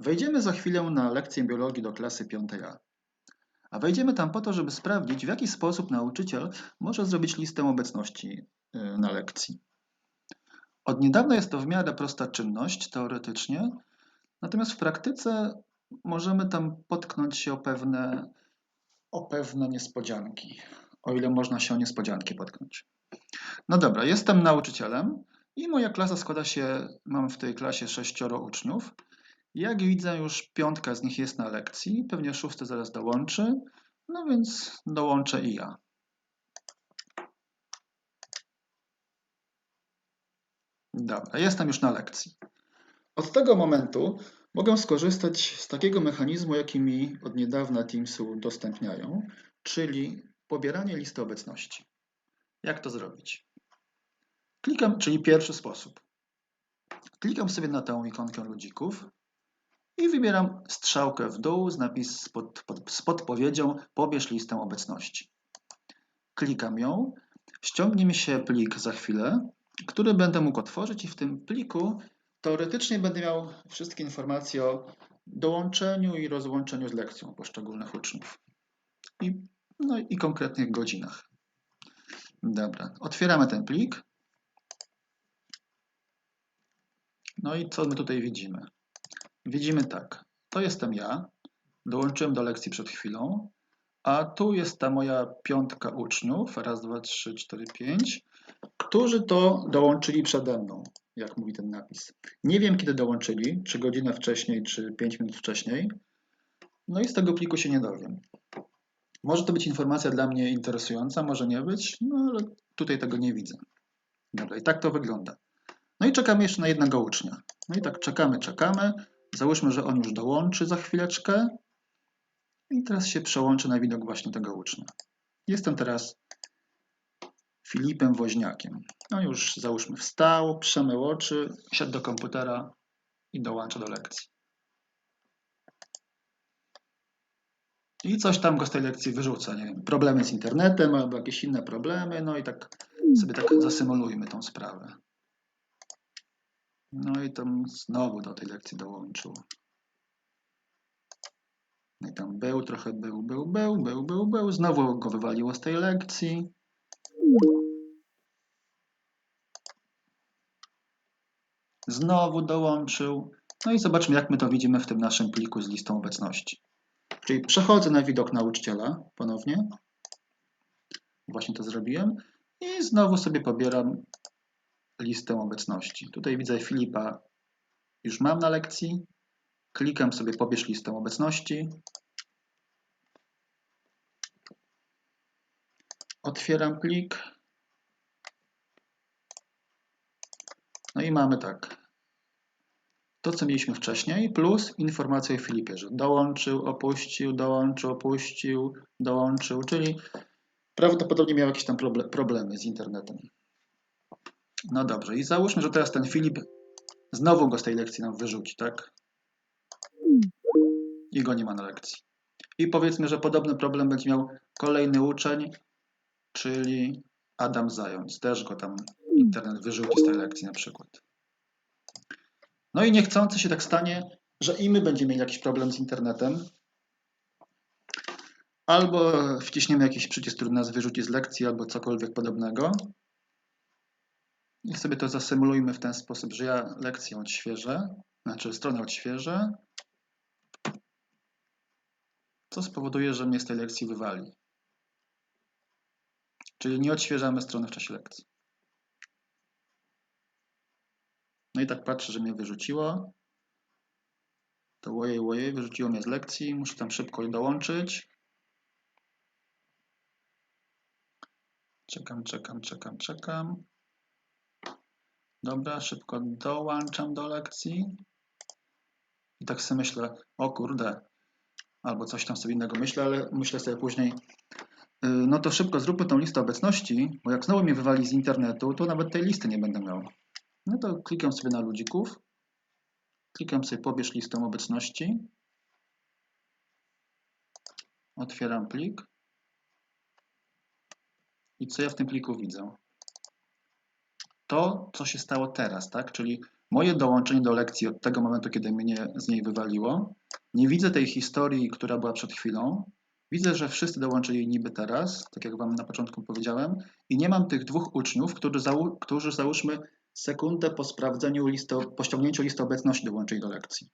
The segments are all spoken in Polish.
Wejdziemy za chwilę na lekcję biologii do klasy 5A. A wejdziemy tam po to, żeby sprawdzić, w jaki sposób nauczyciel może zrobić listę obecności y, na lekcji. Od niedawna jest to w miarę prosta czynność, teoretycznie, natomiast w praktyce możemy tam potknąć się o pewne, o pewne niespodzianki, o ile można się o niespodzianki potknąć. No dobra, jestem nauczycielem i moja klasa składa się, mam w tej klasie sześcioro uczniów. Jak widzę, już piątka z nich jest na lekcji, pewnie szósty zaraz dołączy, no więc dołączę i ja. Dobra, jestem już na lekcji. Od tego momentu mogę skorzystać z takiego mechanizmu, jaki mi od niedawna Teamsy udostępniają, czyli pobieranie listy obecności. Jak to zrobić? Klikam, czyli pierwszy sposób. Klikam sobie na tę ikonkę ludzików i wybieram strzałkę w dół z napis pod, pod, z podpowiedzią pobierz listę obecności. Klikam ją, ściągnie mi się plik za chwilę, który będę mógł otworzyć i w tym pliku teoretycznie będę miał wszystkie informacje o dołączeniu i rozłączeniu z lekcją poszczególnych uczniów. I, no i konkretnych godzinach. Dobra, otwieramy ten plik. No i co my tutaj widzimy? Widzimy tak, to jestem ja, dołączyłem do lekcji przed chwilą, a tu jest ta moja piątka uczniów, raz, dwa, trzy, cztery, pięć, którzy to dołączyli przede mną, jak mówi ten napis. Nie wiem, kiedy dołączyli, czy godzinę wcześniej, czy pięć minut wcześniej, no i z tego pliku się nie dowiem. Może to być informacja dla mnie interesująca, może nie być, no ale tutaj tego nie widzę. Dobra, i tak to wygląda. No i czekamy jeszcze na jednego ucznia. No i tak czekamy, czekamy. Załóżmy, że on już dołączy za chwileczkę. I teraz się przełączy na widok właśnie tego ucznia. Jestem teraz Filipem Woźniakiem. No już załóżmy wstał, przemył oczy, siadł do komputera i dołącza do lekcji. I coś tam go z tej lekcji wyrzuca, nie wiem, problemy z internetem albo jakieś inne problemy, no i tak sobie tak zasymulujmy tą sprawę. No i tam znowu do tej lekcji dołączył. No i tam był, trochę był, był, był, był, był, był. Znowu go wywaliło z tej lekcji. Znowu dołączył. No i zobaczmy, jak my to widzimy w tym naszym pliku z listą obecności. Czyli przechodzę na widok nauczyciela ponownie. Właśnie to zrobiłem. I znowu sobie pobieram listę obecności. Tutaj widzę Filipa, już mam na lekcji. Klikam sobie pobierz listę obecności. Otwieram plik. No i mamy tak. To, co mieliśmy wcześniej, plus informacja o Filipie, że dołączył, opuścił, dołączył, opuścił, dołączył, czyli prawdopodobnie miał jakieś tam problemy z internetem. No dobrze, i załóżmy, że teraz ten Filip znowu go z tej lekcji nam wyrzuci, tak? I go nie ma na lekcji. I powiedzmy, że podobny problem będzie miał kolejny uczeń, czyli Adam Zając. Też go tam internet wyrzuci z tej lekcji na przykład. No i niechcący się tak stanie, że i my będziemy mieli jakiś problem z internetem, albo wciśniemy jakiś przycisk, który nas wyrzuci z lekcji, albo cokolwiek podobnego. I sobie to zasymulujmy w ten sposób, że ja lekcję odświeżę, znaczy stronę odświeżę, co spowoduje, że mnie z tej lekcji wywali. Czyli nie odświeżamy strony w czasie lekcji. No i tak patrzę, że mnie wyrzuciło. To ojej, ojej, wyrzuciło mnie z lekcji, muszę tam szybko dołączyć. Czekam, czekam, czekam, czekam. Dobra, szybko dołączam do lekcji. I tak sobie myślę, o kurde, albo coś tam sobie innego myślę, ale myślę sobie później, y, no to szybko zróbmy tą listę obecności, bo jak znowu mnie wywali z internetu, to nawet tej listy nie będę miał. No to klikam sobie na ludzików, klikam sobie pobierz listę obecności, otwieram plik i co ja w tym pliku widzę? To, co się stało teraz, tak? Czyli moje dołączenie do lekcji od tego momentu, kiedy mnie z niej wywaliło. Nie widzę tej historii, która była przed chwilą. Widzę, że wszyscy dołączyli niby teraz, tak jak Wam na początku powiedziałem, i nie mam tych dwóch uczniów, którzy, załó którzy załóżmy sekundę po sprawdzeniu listy, po ściągnięciu listy obecności dołączyli do lekcji.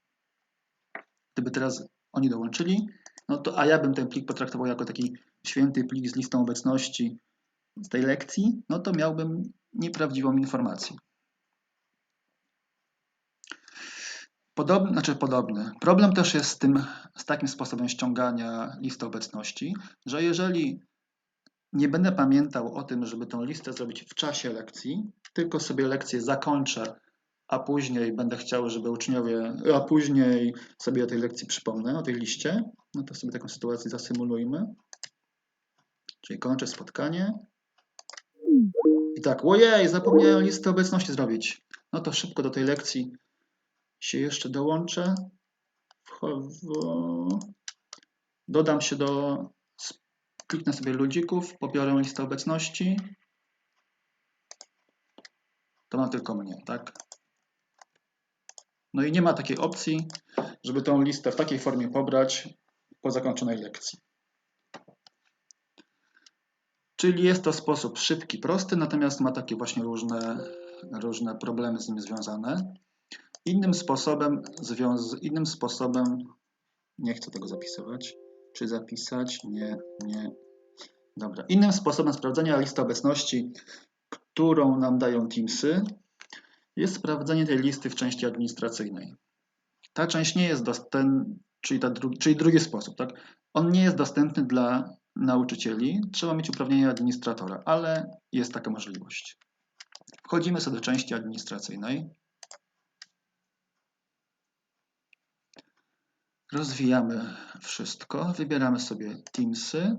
Gdyby teraz oni dołączyli, no to a ja bym ten plik potraktował jako taki święty plik z listą obecności z tej lekcji, no to miałbym nieprawdziwą informację. Podobny, znaczy podobny. Problem też jest z tym, z takim sposobem ściągania listy obecności, że jeżeli nie będę pamiętał o tym, żeby tą listę zrobić w czasie lekcji, tylko sobie lekcję zakończę, a później będę chciał, żeby uczniowie, a później sobie o tej lekcji przypomnę, o tej liście, no to sobie taką sytuację zasymulujmy. Czyli kończę spotkanie. I tak, ojej, zapomniałem listę obecności zrobić. No to szybko do tej lekcji się jeszcze dołączę. Dodam się do. Kliknę sobie ludzików, pobiorę listę obecności. To ma tylko mnie, tak? No i nie ma takiej opcji, żeby tą listę w takiej formie pobrać po zakończonej lekcji. Czyli jest to sposób szybki, prosty, natomiast ma takie właśnie różne, różne problemy z nim związane. Innym sposobem, innym sposobem, nie chcę tego zapisywać, czy zapisać, nie, nie, dobra. Innym sposobem sprawdzenia listy obecności, którą nam dają Teamsy, jest sprawdzenie tej listy w części administracyjnej. Ta część nie jest dostępna, czyli, czyli drugi sposób, tak? On nie jest dostępny dla nauczycieli, trzeba mieć uprawnienia administratora, ale jest taka możliwość. Wchodzimy sobie do części administracyjnej. Rozwijamy wszystko, wybieramy sobie Teamsy.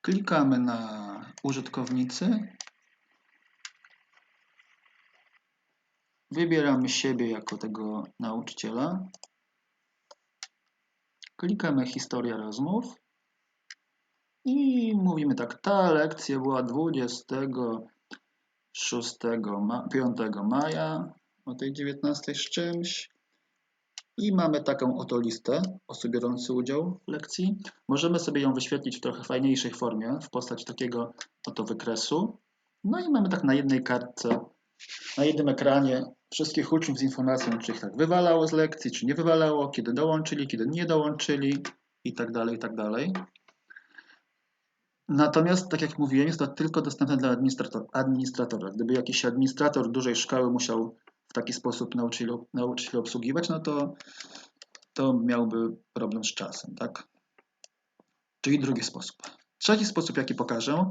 Klikamy na użytkownicy. Wybieramy siebie jako tego nauczyciela. Klikamy historia rozmów. I mówimy tak, ta lekcja była 26 ma 5 maja o tej 19 z czymś. I mamy taką oto listę osób biorących udział w lekcji. Możemy sobie ją wyświetlić w trochę fajniejszej formie, w postaci takiego oto wykresu. No i mamy tak na jednej kartce, na jednym ekranie wszystkich uczniów z informacją, czy ich tak wywalało z lekcji, czy nie wywalało, kiedy dołączyli, kiedy nie dołączyli i tak dalej, i tak. Natomiast, tak jak mówiłem, jest to tylko dostępne dla administrator, administratora. Gdyby jakiś administrator dużej szkoły musiał w taki sposób nauczycieli, nauczycieli obsługiwać, no to, to miałby problem z czasem, tak? Czyli drugi sposób. Trzeci sposób, jaki pokażę,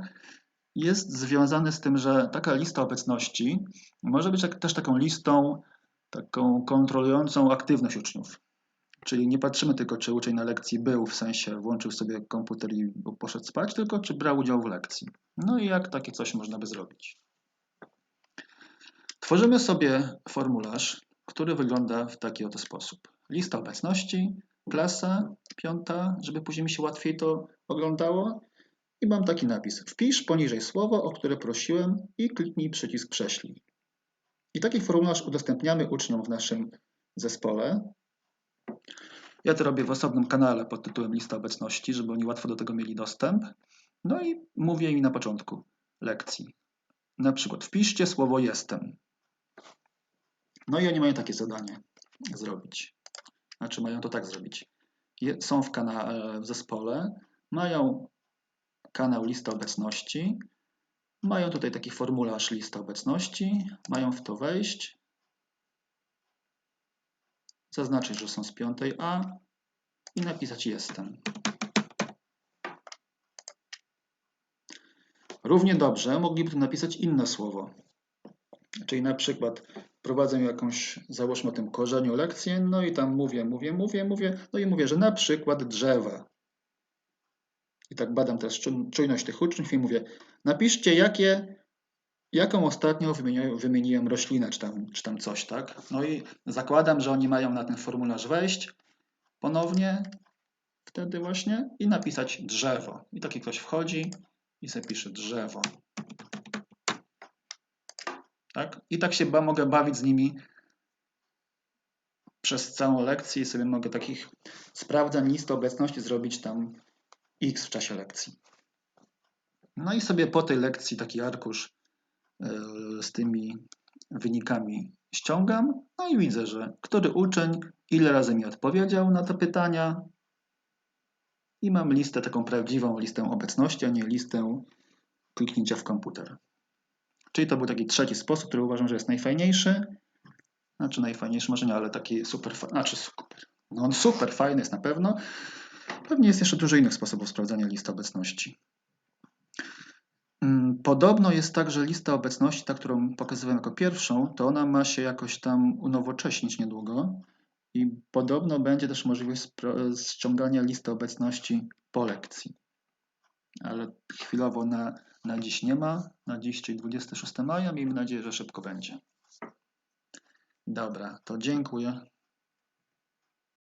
jest związany z tym, że taka lista obecności może być też taką listą, taką kontrolującą aktywność uczniów. Czyli nie patrzymy tylko, czy uczeń na lekcji był, w sensie włączył sobie komputer i poszedł spać, tylko czy brał udział w lekcji. No i jak takie coś można by zrobić. Tworzymy sobie formularz, który wygląda w taki oto sposób. Lista obecności, klasa piąta, żeby później mi się łatwiej to oglądało. I mam taki napis. Wpisz poniżej słowo, o które prosiłem i kliknij przycisk prześlij. I taki formularz udostępniamy uczniom w naszym zespole. Ja to robię w osobnym kanale pod tytułem lista obecności, żeby oni łatwo do tego mieli dostęp. No i mówię im na początku lekcji. Na przykład wpiszcie słowo jestem. No i oni mają takie zadanie zrobić. Znaczy mają to tak zrobić. Są w kanale, w zespole, mają kanał lista obecności, mają tutaj taki formularz lista obecności, mają w to wejść, zaznaczyć, że są z piątej A i napisać jestem. Równie dobrze mogliby tu napisać inne słowo. Czyli na przykład prowadzę jakąś, załóżmy o tym korzeniu lekcję, no i tam mówię, mówię, mówię, mówię, no i mówię, że na przykład drzewa. I tak badam teraz czujność tych uczniów i mówię, napiszcie jakie, jaką ostatnio wymieniłem, roślinę, czy tam, czy tam coś, tak? No i zakładam, że oni mają na ten formularz wejść ponownie, wtedy właśnie, i napisać drzewo. I taki ktoś wchodzi i sobie pisze drzewo. Tak? I tak się ba mogę bawić z nimi przez całą lekcję i sobie mogę takich sprawdzań listy obecności zrobić tam x w czasie lekcji. No i sobie po tej lekcji taki arkusz yy, z tymi wynikami ściągam, no i widzę, że który uczeń ile razy mi odpowiedział na te pytania i mam listę, taką prawdziwą listę obecności, a nie listę kliknięcia w komputer. Czyli to był taki trzeci sposób, który uważam, że jest najfajniejszy. Znaczy najfajniejszy może nie, ale taki super, znaczy super. No on super fajny jest na pewno. Pewnie jest jeszcze dużo innych sposobów sprawdzania listy obecności. Mm, podobno jest tak, że lista obecności, ta, którą pokazywałem jako pierwszą, to ona ma się jakoś tam unowocześnić niedługo i podobno będzie też możliwość ściągania listy obecności po lekcji. Ale chwilowo na, na dziś nie ma. Na dziś, czyli 26 maja. Miejmy nadzieję, że szybko będzie. Dobra, to dziękuję.